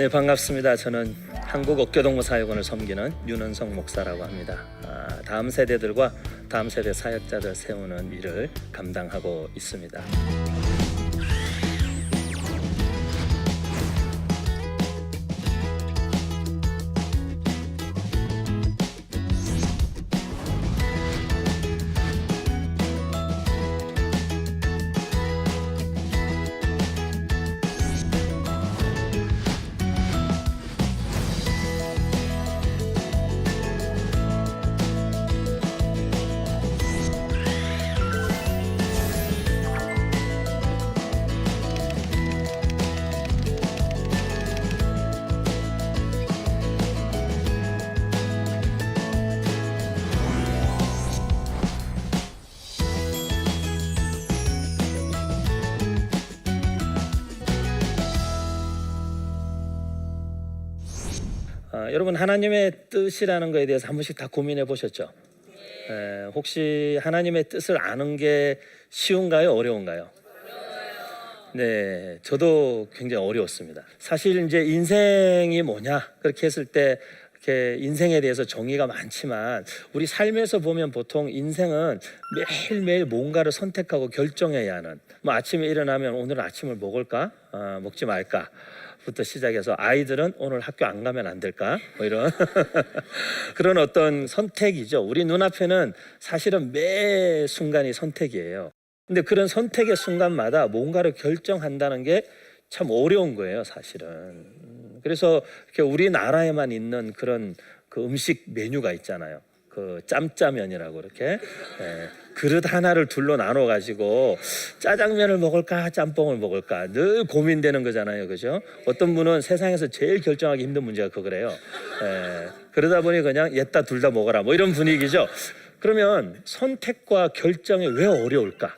네 반갑습니다. 저는 한국옥교동무 사역원을 섬기는 윤은성 목사라고 합니다. 아, 다음 세대들과 다음 세대 사역자들 세우는 일을 감당하고 있습니다. 아, 여러분 하나님의 뜻이라는 것에 대해서 한 번씩 다 고민해 보셨죠? 에, 혹시 하나님의 뜻을 아는 게 쉬운가요? 어려운가요? 네, 저도 굉장히 어려웠습니다. 사실 이제 인생이 뭐냐 그렇게 했을 때 이렇게 인생에 대해서 정의가 많지만 우리 삶에서 보면 보통 인생은 매일매일 뭔가를 선택하고 결정해야 하는 뭐 아침에 일어나면 오늘 아침을 먹을까 아, 먹지 말까 부터 시작해서 아이들은 오늘 학교 안 가면 안 될까? 뭐 이런 그런 어떤 선택이죠. 우리 눈앞에는 사실은 매 순간이 선택이에요. 근데 그런 선택의 순간마다 뭔가를 결정한다는 게 참 어려운 거예요, 사실은. 음, 그래서 우리나라에만 있는 그런 그 음식 메뉴가 있잖아요. 그 짬짜면이라고 이렇게 예, 그릇 하나를 둘로 나눠 가지고 짜장면을 먹을까 짬뽕을 먹을까 늘 고민되는 거잖아요, 그죠? 어떤 분은 세상에서 제일 결정하기 힘든 문제가 그거래요. 예, 그러다 보니 그냥 옛다 둘 다 먹어라 뭐 이런 분위기죠. 그러면 선택과 결정이 왜 어려울까?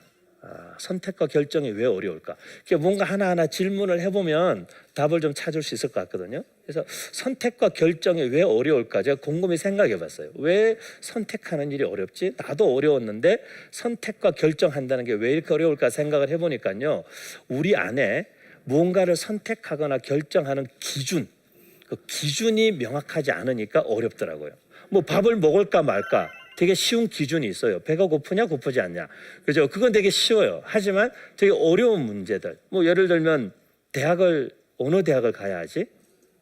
아, 선택과 결정이 왜 어려울까? 이렇게 뭔가 하나하나 질문을 해보면 답을 좀 찾을 수 있을 것 같거든요. 그래서 선택과 결정이 왜 어려울까? 제가 곰곰이 생각해 봤어요. 왜 선택하는 일이 어렵지? 나도 어려웠는데 선택과 결정한다는 게 왜 이렇게 어려울까 생각을 해보니까요. 우리 안에 무언가를 선택하거나 결정하는 기준, 그 기준이 명확하지 않으니까 어렵더라고요. 뭐 밥을 먹을까 말까 되게 쉬운 기준이 있어요. 배가 고프냐 고프지 않냐. 그죠? 그건 되게 쉬워요. 하지만 되게 어려운 문제들. 뭐 예를 들면 대학을 어느 대학을 가야 하지?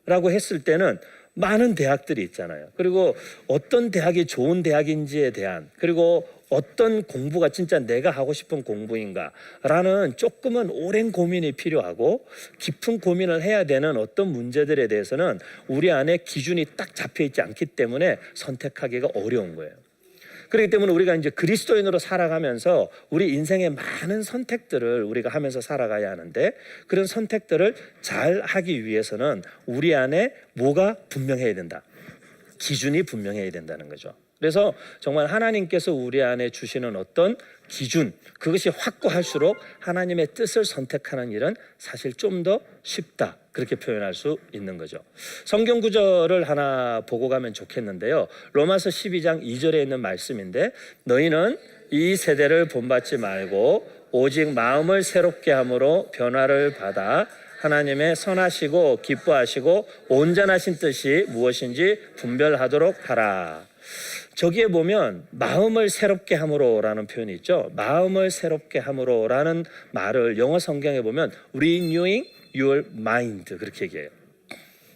라고 했을 때는 많은 대학들이 있잖아요. 그리고 어떤 대학이 좋은 대학인지에 대한 그리고 어떤 공부가 진짜 내가 하고 싶은 공부인가라는 조금은 오랜 고민이 필요하고 깊은 고민을 해야 되는 어떤 문제들에 대해서는 우리 안에 기준이 딱 잡혀 있지 않기 때문에 선택하기가 어려운 거예요. 그렇기 때문에 우리가 이제 그리스도인으로 살아가면서 우리 인생의 많은 선택들을 우리가 하면서 살아가야 하는데 그런 선택들을 잘 하기 위해서는 우리 안에 뭐가 분명해야 된다. 기준이 분명해야 된다는 거죠. 그래서 정말 하나님께서 우리 안에 주시는 어떤 기준 그것이 확고할수록 하나님의 뜻을 선택하는 일은 사실 좀 더 쉽다 그렇게 표현할 수 있는 거죠. 성경 구절을 하나 보고 가면 좋겠는데요. 로마서 12장 2절에 있는 말씀인데 너희는 이 세대를 본받지 말고 오직 마음을 새롭게 함으로 변화를 받아 하나님의 선하시고 기뻐하시고 온전하신 뜻이 무엇인지 분별하도록 하라. 저기에 보면 마음을 새롭게 함으로라는 표현이 있죠. 마음을 새롭게 함으로라는 말을 영어 성경에 보면 renewing your mind 그렇게 얘기해요.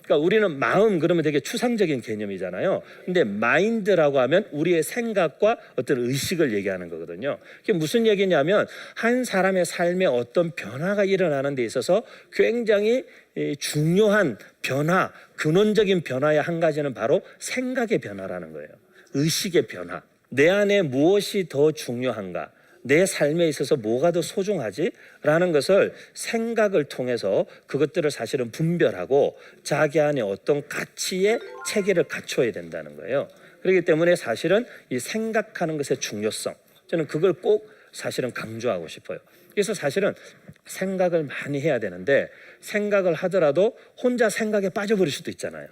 그러니까 우리는 마음 그러면 되게 추상적인 개념이잖아요. 근데 마인드라고 하면 우리의 생각과 어떤 의식을 얘기하는 거거든요. 그게 무슨 얘기냐면 한 사람의 삶에 어떤 변화가 일어나는 데 있어서 굉장히 이 중요한 변화, 근원적인 변화의 한 가지는 바로 생각의 변화라는 거예요. 의식의 변화. 내 안에 무엇이 더 중요한가? 내 삶에 있어서 뭐가 더 소중하지? 라는 것을 생각을 통해서 그것들을 사실은 분별하고 자기 안에 어떤 가치의 체계를 갖춰야 된다는 거예요. 그렇기 때문에 사실은 이 생각하는 것의 중요성, 저는 그걸 꼭 사실은 강조하고 싶어요. 그래서 사실은 생각을 많이 해야 되는데 생각을 하더라도 혼자 생각에 빠져버릴 수도 있잖아요.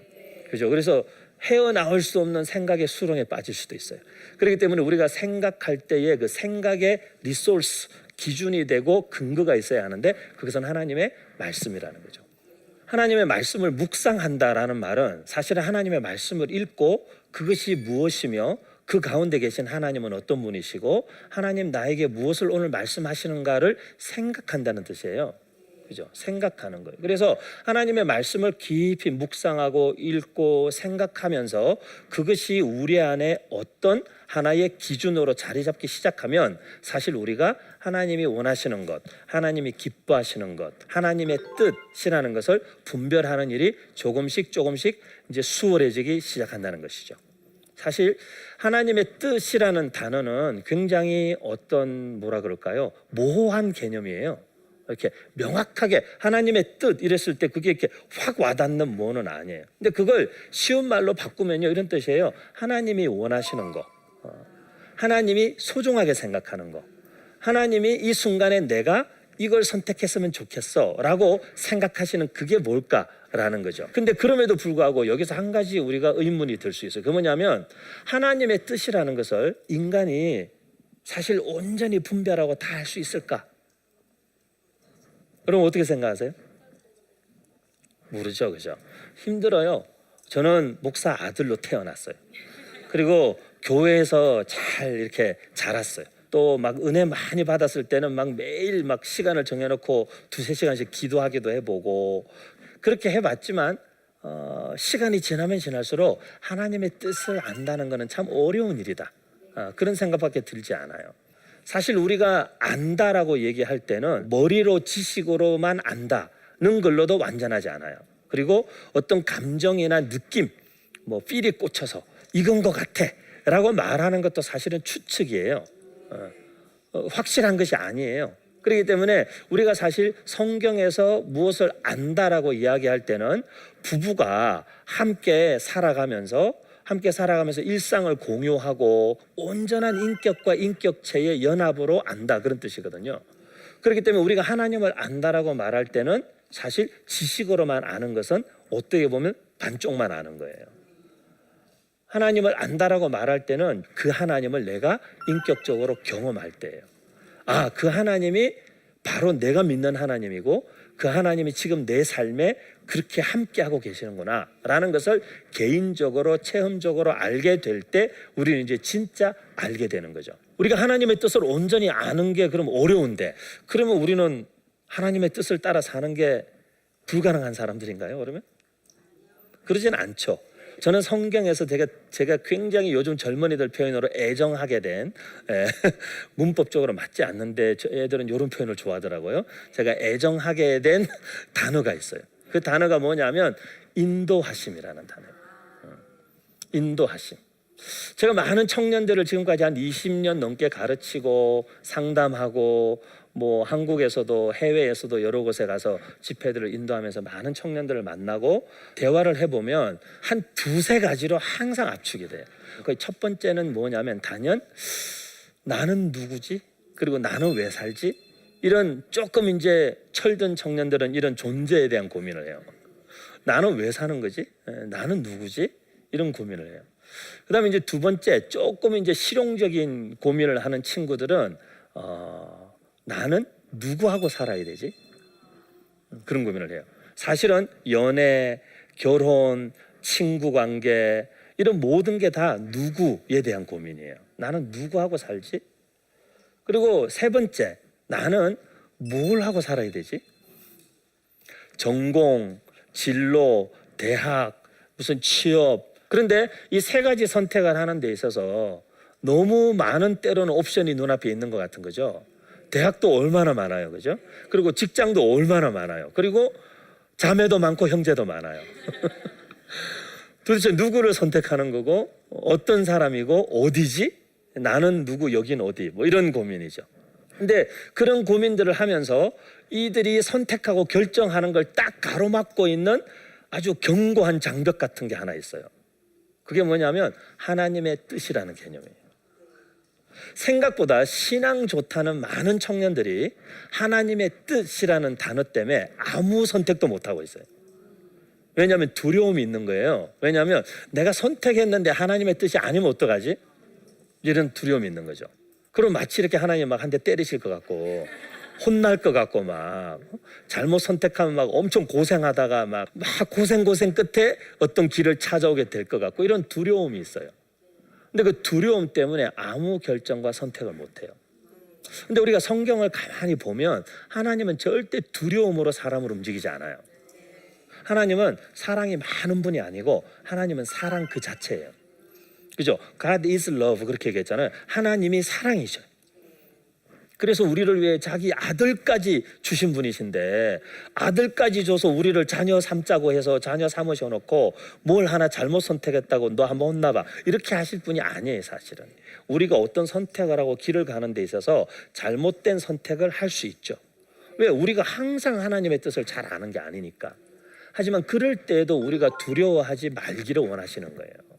그죠? 그래서 헤어나올 수 없는 생각의 수렁에 빠질 수도 있어요. 그렇기 때문에 우리가 생각할 때에 그 생각의 리소스 기준이 되고 근거가 있어야 하는데 그것은 하나님의 말씀이라는 거죠. 하나님의 말씀을 묵상한다라는 말은 사실은 하나님의 말씀을 읽고 그것이 무엇이며 그 가운데 계신 하나님은 어떤 분이시고 하나님 나에게 무엇을 오늘 말씀하시는가를 생각한다는 뜻이에요. 그죠? 생각하는 거예요. 그래서 하나님의 말씀을 깊이 묵상하고 읽고 생각하면서 그것이 우리 안에 어떤 하나의 기준으로 자리 잡기 시작하면 사실 우리가 하나님이 원하시는 것, 하나님이 기뻐하시는 것, 하나님의 뜻이라는 것을 분별하는 일이 조금씩 조금씩 이제 수월해지기 시작한다는 것이죠. 사실 하나님의 뜻이라는 단어는 굉장히 어떤 뭐라 그럴까요? 모호한 개념이에요. 이렇게 명확하게 하나님의 뜻 이랬을 때 그게 이렇게 확 와닿는 뭐는 아니에요. 근데 그걸 쉬운 말로 바꾸면요 이런 뜻이에요. 하나님이 원하시는 거, 어, 하나님이 소중하게 생각하는 거, 하나님이 이 순간에 내가 이걸 선택했으면 좋겠어 라고 생각하시는 그게 뭘까라는 거죠. 근데 그럼에도 불구하고 여기서 한 가지 우리가 의문이 들 수 있어요. 그 뭐냐면 하나님의 뜻이라는 것을 인간이 사실 온전히 분별하고 다 할 수 있을까? 그럼 어떻게 생각하세요? 모르죠, 그죠? 힘들어요. 저는 목사 아들로 태어났어요. 그리고 교회에서 잘 이렇게 자랐어요. 또 막 은혜 많이 받았을 때는 막 매일 막 시간을 정해놓고 두세 시간씩 기도하기도 해보고 그렇게 해봤지만 어, 시간이 지나면 지날수록 하나님의 뜻을 안다는 것은 참 어려운 일이다. 어, 그런 생각밖에 들지 않아요. 사실 우리가 안다라고 얘기할 때는 머리로 지식으로만 안다는 걸로도 완전하지 않아요. 그리고 어떤 감정이나 느낌, 뭐 필이 꽂혀서 이건 것 같아라고 말하는 것도 사실은 추측이에요. 어, 어, 확실한 것이 아니에요. 그렇기 때문에 우리가 사실 성경에서 무엇을 안다라고 이야기할 때는 부부가 함께 살아가면서 함께 살아가면서 일상을 공유하고 온전한 인격과 인격체의 연합으로 안다 그런 뜻이거든요. 그렇기 때문에 우리가 하나님을 안다라고 말할 때는 사실 지식으로만 아는 것은 어떻게 보면 반쪽만 아는 거예요. 하나님을 안다라고 말할 때는 그 하나님을 내가 인격적으로 경험할 때예요. 아, 그 하나님이 바로 내가 믿는 하나님이고 그 하나님이 지금 내 삶에 그렇게 함께하고 계시는구나 라는 것을 개인적으로 체험적으로 알게 될 때 우리는 이제 진짜 알게 되는 거죠. 우리가 하나님의 뜻을 온전히 아는 게 그럼 어려운데 그러면 우리는 하나님의 뜻을 따라 사는 게 불가능한 사람들인가요? 그러면? 그러진 않죠. 저는 성경에서 제가, 제가 굉장히 요즘 젊은이들 표현으로 애정하게 된 에, 문법적으로 맞지 않는데 저 애들은 이런 표현을 좋아하더라고요. 제가 애정하게 된 단어가 있어요. 그 단어가 뭐냐면 인도하심이라는 단어예요. 어, 인도하심. 제가 많은 청년들을 지금까지 한 20년 넘게 가르치고 상담하고 뭐 한국에서도 해외에서도 여러 곳에 가서 집회들을 인도하면서 많은 청년들을 만나고 대화를 해보면 한 두세 가지로 항상 압축이 돼요. 그첫 번째는 뭐냐면 단연 나는 누구지? 그리고 나는 왜 살지? 이런 조금 이제 철든 청년들은 이런 존재에 대한 고민을 해요. 나는 왜 사는 거지? 에, 나는 누구지? 이런 고민을 해요. 그다음에 이제 두 번째 조금 이제 실용적인 고민을 하는 친구들은 어, 나는 누구하고 살아야 되지? 그런 고민을 해요. 사실은 연애, 결혼, 친구 관계 이런 모든 게 다 누구에 대한 고민이에요. 나는 누구하고 살지? 그리고 세 번째, 나는 뭘 하고 살아야 되지? 전공, 진로, 대학, 무슨 취업. 그런데 이 세 가지 선택을 하는 데 있어서 너무 많은 때로는 옵션이 눈앞에 있는 것 같은 거죠. 대학도 얼마나 많아요. 그죠? 그리고 직장도 얼마나 많아요. 그리고 자매도 많고 형제도 많아요. 도대체 누구를 선택하는 거고 어떤 사람이고 어디지? 나는 누구 여긴 어디? 뭐 이런 고민이죠. 근데 그런 고민들을 하면서 이들이 선택하고 결정하는 걸 딱 가로막고 있는 아주 견고한 장벽 같은 게 하나 있어요. 그게 뭐냐면 하나님의 뜻이라는 개념이에요. 생각보다 신앙 좋다는 많은 청년들이 하나님의 뜻이라는 단어 때문에 아무 선택도 못 하고 있어요. 왜냐하면 두려움이 있는 거예요. 왜냐하면 내가 선택했는데 하나님의 뜻이 아니면 어떡하지? 이런 두려움이 있는 거죠. 그럼 마치 이렇게 하나님 막 한 대 때리실 것 같고, 혼날 것 같고 막 잘못 선택하면 막 엄청 고생하다가 막, 막 고생 고생 끝에 어떤 길을 찾아오게 될 것 같고 이런 두려움이 있어요. 근데 그 두려움 때문에 아무 결정과 선택을 못 해요. 근데 우리가 성경을 가만히 보면 하나님은 절대 두려움으로 사람을 움직이지 않아요. 하나님은 사랑이 많은 분이 아니고 하나님은 사랑 그 자체예요. 그죠? God is love 그렇게 얘기했잖아요. 하나님이 사랑이셔. 그래서 우리를 위해 자기 아들까지 주신 분이신데 아들까지 줘서 우리를 자녀 삼자고 해서 자녀 삼으셔 놓고 뭘 하나 잘못 선택했다고 너 한번 혼나 봐 이렇게 하실 분이 아니에요 사실은 우리가 어떤 선택을 하고 길을 가는 데 있어서 잘못된 선택을 할 수 있죠 왜 우리가 항상 하나님의 뜻을 잘 아는 게 아니니까 하지만 그럴 때에도 우리가 두려워하지 말기를 원하시는 거예요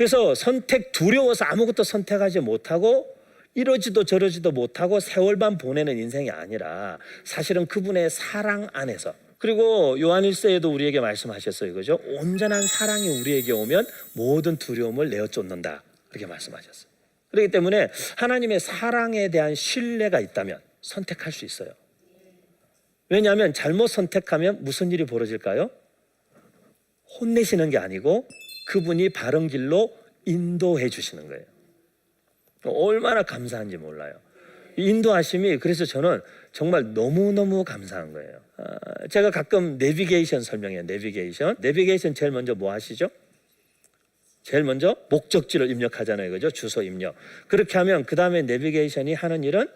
그래서 선택 두려워서 아무것도 선택하지 못하고 이러지도 저러지도 못하고 세월만 보내는 인생이 아니라 사실은 그분의 사랑 안에서 그리고 요한일서에도 우리에게 말씀하셨어요. 그죠? 온전한 사랑이 우리에게 오면 모든 두려움을 내어 쫓는다. 그렇게 말씀하셨어요. 그렇기 때문에 하나님의 사랑에 대한 신뢰가 있다면 선택할 수 있어요. 왜냐하면 잘못 선택하면 무슨 일이 벌어질까요? 혼내시는 게 아니고 그분이 바른 길로 인도해 주시는 거예요. 얼마나 감사한지 몰라요. 이 인도하심이 그래서 저는 정말 너무너무 감사한 거예요. 아, 제가 가끔 내비게이션 설명해요. 내비게이션. 내비게이션 제일 먼저 뭐 하시죠? 제일 먼저 목적지를 입력하잖아요. 그죠? 주소 입력. 그렇게 하면 그 다음에 내비게이션이 하는 일은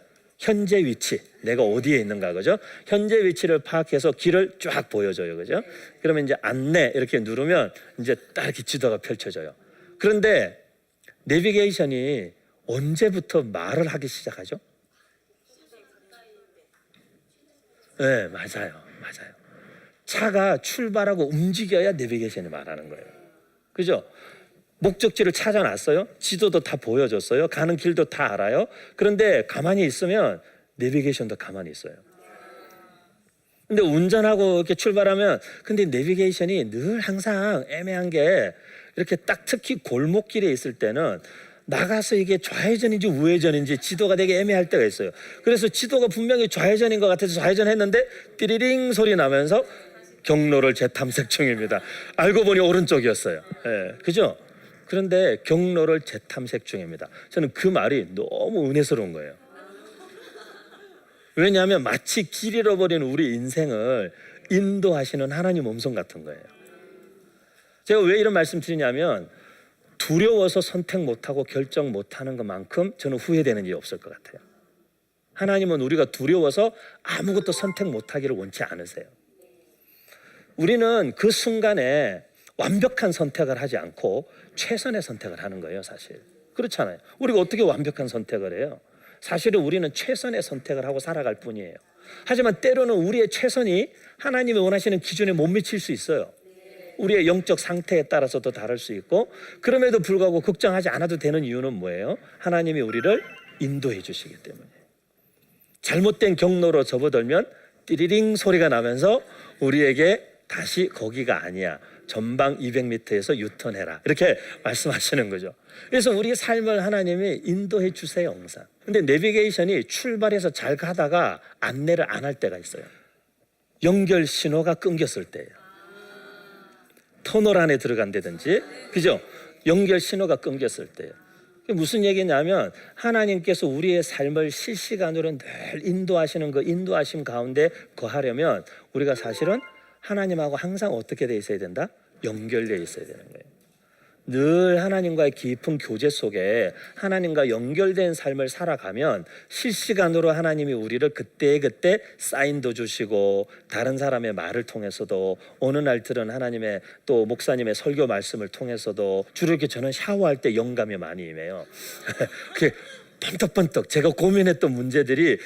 현재 위치, 내가 어디에 있는가, 그죠? 현재 위치를 파악해서 길을 쫙 보여줘요, 그죠? 그러면 이제 안내 이렇게 누르면 이제 딱 이렇게 지도가 펼쳐져요. 그런데 내비게이션이 언제부터 말을 하기 시작하죠? 네, 맞아요. 맞아요. 차가 출발하고 움직여야 내비게이션이 말하는 거예요. 그죠? 목적지를 찾아놨어요. 지도도 다 보여줬어요. 가는 길도 다 알아요. 그런데 가만히 있으면 내비게이션도 가만히 있어요. 근데 운전하고 이렇게 출발하면 근데 내비게이션이 늘 항상 애매한 게 이렇게 딱 특히 골목길에 있을 때는 나가서 이게 좌회전인지 우회전인지 지도가 되게 애매할 때가 있어요. 그래서 지도가 분명히 좌회전인 것 같아서 좌회전 했는데 띠리링 소리 나면서 경로를 재탐색 중입니다. 알고 보니 오른쪽이었어요. 예, 그죠? 그런데 경로를 재탐색 중입니다. 저는 그 말이 너무 은혜스러운 거예요. 왜냐하면 마치 길 잃어버린 우리 인생을 인도하시는 하나님 음성 같은 거예요. 제가 왜 이런 말씀 드리냐면 두려워서 선택 못하고 결정 못하는 것만큼 저는 후회되는 일이 없을 것 같아요. 하나님은 우리가 두려워서 아무것도 선택 못하기를 원치 않으세요. 우리는 그 순간에 완벽한 선택을 하지 않고 최선의 선택을 하는 거예요, 사실. 그렇잖아요. 우리가 어떻게 완벽한 선택을 해요? 사실은 우리는 최선의 선택을 하고 살아갈 뿐이에요. 하지만 때로는 우리의 최선이 하나님이 원하시는 기준에 못 미칠 수 있어요. 우리의 영적 상태에 따라서도 다를 수 있고 그럼에도 불구하고 걱정하지 않아도 되는 이유는 뭐예요? 하나님이 우리를 인도해 주시기 때문에 잘못된 경로로 접어들면 띠리링 소리가 나면서 우리에게 다시 거기가 아니야. 전방 200m에서 유턴해라. 이렇게 말씀하시는 거죠. 그래서 우리 삶을 하나님이 인도해 주세요, 항상. 근데 내비게이션이 출발해서 잘 가다가 안내를 안 할 때가 있어요. 연결 신호가 끊겼을 때예요. 터널 안에 들어간다든지, 그죠? 연결 신호가 끊겼을 때예요. 무슨 얘기냐면 하나님께서 우리의 삶을 실시간으로 늘 인도하시는 그 인도하심 가운데 거하려면 우리가 사실은 하나님하고 항상 어떻게 돼 있어야 된다? 연결돼 있어야 되는 거예요. 늘 하나님과의 깊은 교제 속에 하나님과 연결된 삶을 살아가면 실시간으로 하나님이 우리를 그때 그때 사인도 주시고 다른 사람의 말을 통해서도 어느 날들은 하나님의 또 목사님의 설교 말씀을 통해서도 주로 이렇게 저는 샤워할 때 영감이 많이 임해요. 번떡번떡 제가 고민했던 문제들이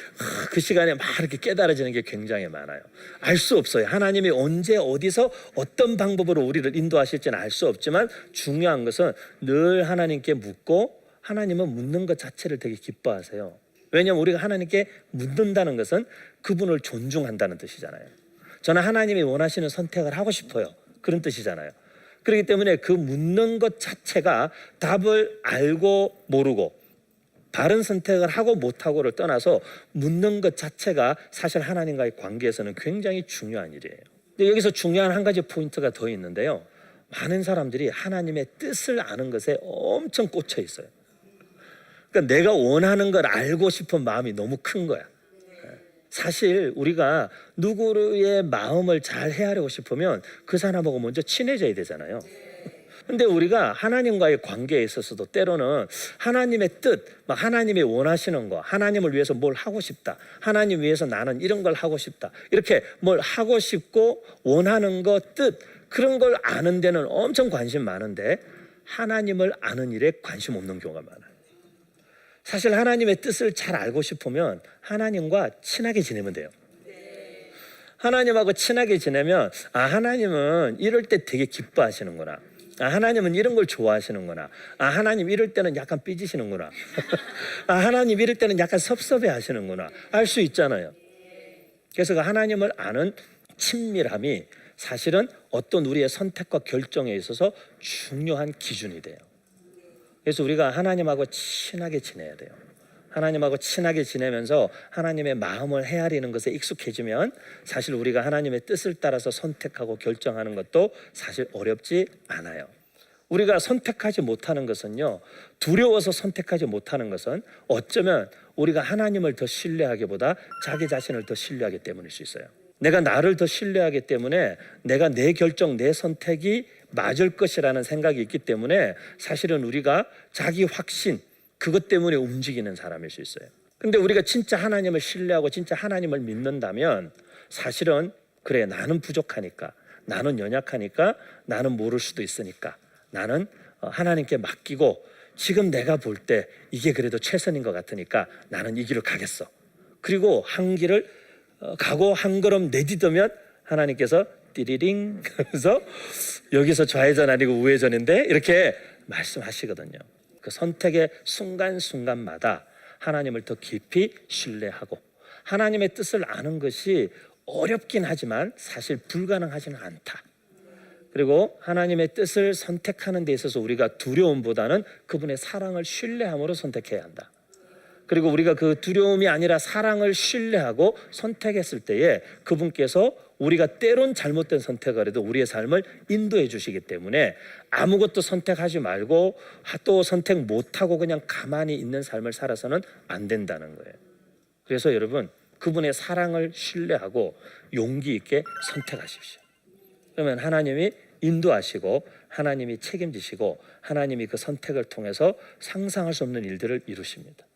그 시간에 막 이렇게 깨달아지는 게 굉장히 많아요. 알 수 없어요. 하나님이 언제 어디서 어떤 방법으로 우리를 인도하실지는 알 수 없지만 중요한 것은 늘 하나님께 묻고 하나님은 묻는 것 자체를 되게 기뻐하세요. 왜냐하면 우리가 하나님께 묻는다는 것은 그분을 존중한다는 뜻이잖아요. 저는 하나님이 원하시는 선택을 하고 싶어요. 그런 뜻이잖아요. 그렇기 때문에 그 묻는 것 자체가 답을 알고 모르고 바른 선택을 하고 못하고를 떠나서 묻는 것 자체가 사실 하나님과의 관계에서는 굉장히 중요한 일이에요. 근데 여기서 중요한 한 가지 포인트가 더 있는데요. 많은 사람들이 하나님의 뜻을 아는 것에 엄청 꽂혀 있어요. 그러니까 내가 원하는 걸 알고 싶은 마음이 너무 큰 거야. 사실 우리가 누구의 마음을 잘 헤아리고 싶으면 그 사람하고 먼저 친해져야 되잖아요. 근데 우리가 하나님과의 관계에 있어서도 때로는 하나님의 뜻, 막 하나님이 원하시는 거, 하나님을 위해서 뭘 하고 싶다. 하나님 위해서 나는 이런 걸 하고 싶다. 이렇게 뭘 하고 싶고 원하는 거, 뜻, 그런 걸 아는 데는 엄청 관심 많은데 하나님을 아는 일에 관심 없는 경우가 많아요. 사실 하나님의 뜻을 잘 알고 싶으면 하나님과 친하게 지내면 돼요. 하나님하고 친하게 지내면 아 하나님은 이럴 때 되게 기뻐하시는구나. 아 하나님은 이런 걸 좋아하시는구나. 아 하나님 이럴 때는 약간 삐지시는구나. 아 하나님 이럴 때는 약간 섭섭해 하시는구나. 알 수 있잖아요. 그래서 그 하나님을 아는 친밀함이 사실은 어떤 우리의 선택과 결정에 있어서 중요한 기준이 돼요. 그래서 우리가 하나님하고 친하게 지내야 돼요. 하나님하고 친하게 지내면서 하나님의 마음을 헤아리는 것에 익숙해지면 사실 우리가 하나님의 뜻을 따라서 선택하고 결정하는 것도 사실 어렵지 않아요. 우리가 선택하지 못하는 것은요, 두려워서 선택하지 못하는 것은 어쩌면 우리가 하나님을 더 신뢰하기보다 자기 자신을 더 신뢰하기 때문일 수 있어요. 내가 나를 더 신뢰하기 때문에 내가 내 결정, 내 선택이 맞을 것이라는 생각이 있기 때문에 사실은 우리가 자기 확신, 그것 때문에 움직이는 사람일 수 있어요. 근데 우리가 진짜 하나님을 신뢰하고 진짜 하나님을 믿는다면 사실은 그래 나는 부족하니까 나는 연약하니까 나는 모를 수도 있으니까 나는 어, 하나님께 맡기고 지금 내가 볼 때 이게 그래도 최선인 것 같으니까 나는 이 길을 가겠어. 그리고 한 길을 어, 가고 한 걸음 내딛으면 하나님께서 띠리링 그래서 여기서 좌회전 아니고 우회전인데 이렇게 말씀하시거든요. 그 선택의 순간순간마다 하나님을 더 깊이 신뢰하고 하나님의 뜻을 아는 것이 어렵긴 하지만 사실 불가능하지는 않다. 그리고 하나님의 뜻을 선택하는 데 있어서 우리가 두려움보다는 그분의 사랑을 신뢰함으로 선택해야 한다. 그리고 우리가 그 두려움이 아니라 사랑을 신뢰하고 선택했을 때에 그분께서 우리가 때론 잘못된 선택을 해도 우리의 삶을 인도해 주시기 때문에 아무것도 선택하지 말고 또 선택 못하고 그냥 가만히 있는 삶을 살아서는 안 된다는 거예요. 그래서 여러분 그분의 사랑을 신뢰하고 용기 있게 선택하십시오. 그러면 하나님이 인도하시고 하나님이 책임지시고 하나님이 그 선택을 통해서 상상할 수 없는 일들을 이루십니다.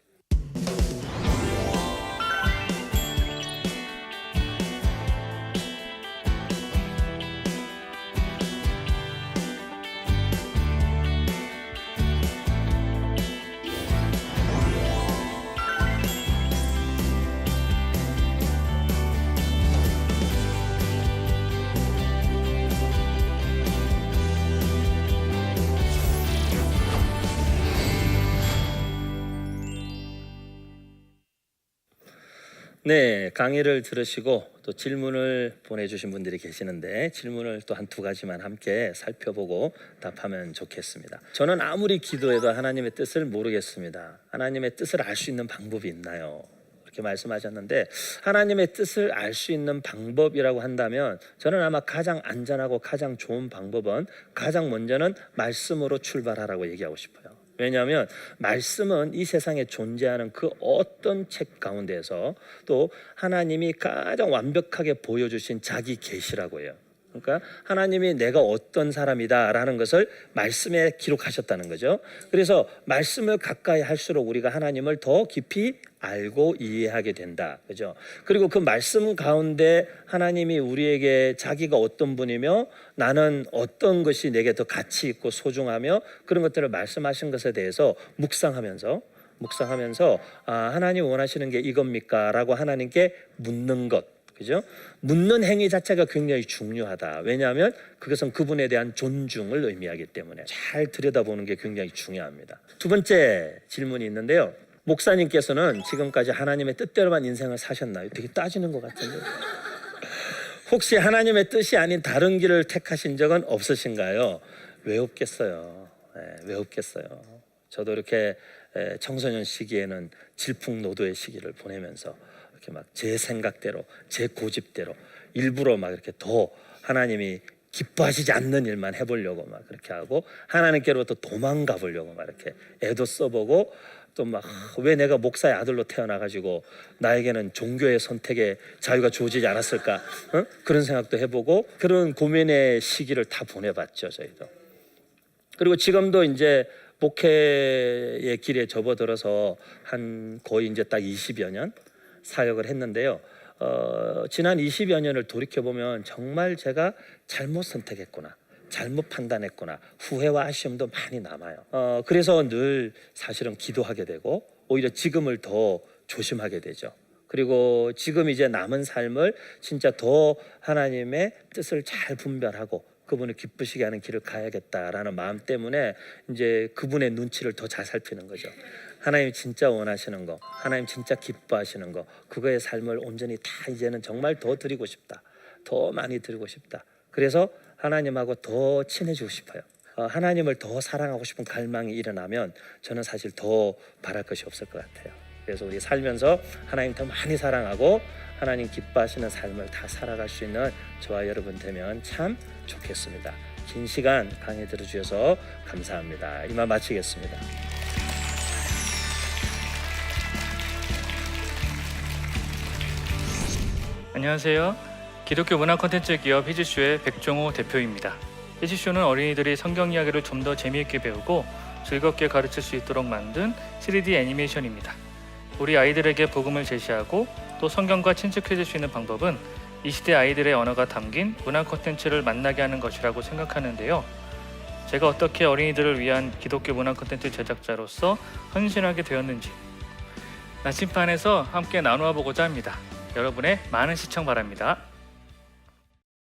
강의를 들으시고 또 질문을 보내주신 분들이 계시는데 질문을 또 한 두 가지만 함께 살펴보고 답하면 좋겠습니다. 저는 아무리 기도해도 하나님의 뜻을 모르겠습니다. 하나님의 뜻을 알 수 있는 방법이 있나요? 이렇게 말씀하셨는데 하나님의 뜻을 알 수 있는 방법이라고 한다면 저는 아마 가장 안전하고 가장 좋은 방법은 가장 먼저는 말씀으로 출발하라고 얘기하고 싶어요. 왜냐하면 말씀은 이 세상에 존재하는 그 어떤 책 가운데서 또 하나님이 가장 완벽하게 보여주신 자기 계시라고 해요. 그러니까 하나님이 내가 어떤 사람이다라는 것을 말씀에 기록하셨다는 거죠. 그래서 말씀을 가까이 할수록 우리가 하나님을 더 깊이 알고 이해하게 된다. 그죠? 그리고 그 말씀 가운데 하나님이 우리에게 자기가 어떤 분이며 나는 어떤 것이 내게 더 가치 있고 소중하며 그런 것들을 말씀하신 것에 대해서 묵상하면서 묵상하면서 아, 하나님 원하시는 게 이겁니까 라고 하나님께 묻는 것 그죠? 묻는 행위 자체가 굉장히 중요하다. 왜냐하면 그것은 그분에 대한 존중을 의미하기 때문에 잘 들여다보는 게 굉장히 중요합니다. 두 번째 질문이 있는데요. 목사님께서는 지금까지 하나님의 뜻대로만 인생을 사셨나요? 되게 따지는 것 같은데. 혹시 하나님의 뜻이 아닌 다른 길을 택하신 적은 없으신가요? 왜 없겠어요? 네, 왜 없겠어요? 저도 이렇게 에, 청소년 시기에는 질풍노도의 시기를 보내면서 이렇게 막 제 생각대로 제 고집대로 일부러 막 이렇게 더 하나님이 기뻐하시지 않는 일만 해보려고 막 그렇게 하고 하나님께로부터 도망가 보려고 막 이렇게 애도 써보고 또 막 왜 내가 목사의 아들로 태어나가지고 나에게는 종교의 선택에 자유가 주어지지 않았을까? 어? 그런 생각도 해보고 그런 고민의 시기를 다 보내봤죠 저희도. 그리고 지금도 이제 목회의 길에 접어들어서 한 거의 이제 딱 20여 년 사역을 했는데요. 어, 지난 20여 년을 돌이켜 보면 정말 제가 잘못 선택했구나. 잘못 판단했구나. 후회와 아쉬움도 많이 남아요. 어, 그래서 늘 사실은 기도하게 되고 오히려 지금을 더 조심하게 되죠. 그리고 지금 이제 남은 삶을 진짜 더 하나님의 뜻을 잘 분별하고 그분을 기쁘시게 하는 길을 가야겠다라는 마음 때문에 이제 그분의 눈치를 더 잘 살피는 거죠. 하나님 진짜 원하시는 거, 하나님 진짜 기뻐하시는 거, 그거의 삶을 온전히 다 이제는 정말 더 드리고 싶다. 더 많이 드리고 싶다. 그래서 하나님하고 더 친해지고 싶어요. 어, 하나님을 더 사랑하고 싶은 갈망이 일어나면 저는 사실 더 바랄 것이 없을 것 같아요. 그래서 우리 살면서 하나님 더 많이 사랑하고 하나님 기뻐하시는 삶을 다 살아갈 수 있는 저와 여러분 되면 참 좋겠습니다. 긴 시간 강의 들어주셔서 감사합니다. 이만 마치겠습니다. 안녕하세요. 기독교 문화 콘텐츠 기업 히즈쇼의 백종호 대표입니다. 히즈쇼는 어린이들이 성경 이야기를 좀 더 재미있게 배우고 즐겁게 가르칠 수 있도록 만든 3D 애니메이션입니다. 우리 아이들에게 복음을 제시하고 또 성경과 친숙해질 수 있는 방법은 이 시대 아이들의 언어가 담긴 문화 콘텐츠를 만나게 하는 것이라고 생각하는데요. 제가 어떻게 어린이들을 위한 기독교 문화 콘텐츠 제작자로서 헌신하게 되었는지 나침판에서 함께 나누어 보고자 합니다. 여러분의 많은 시청 바랍니다.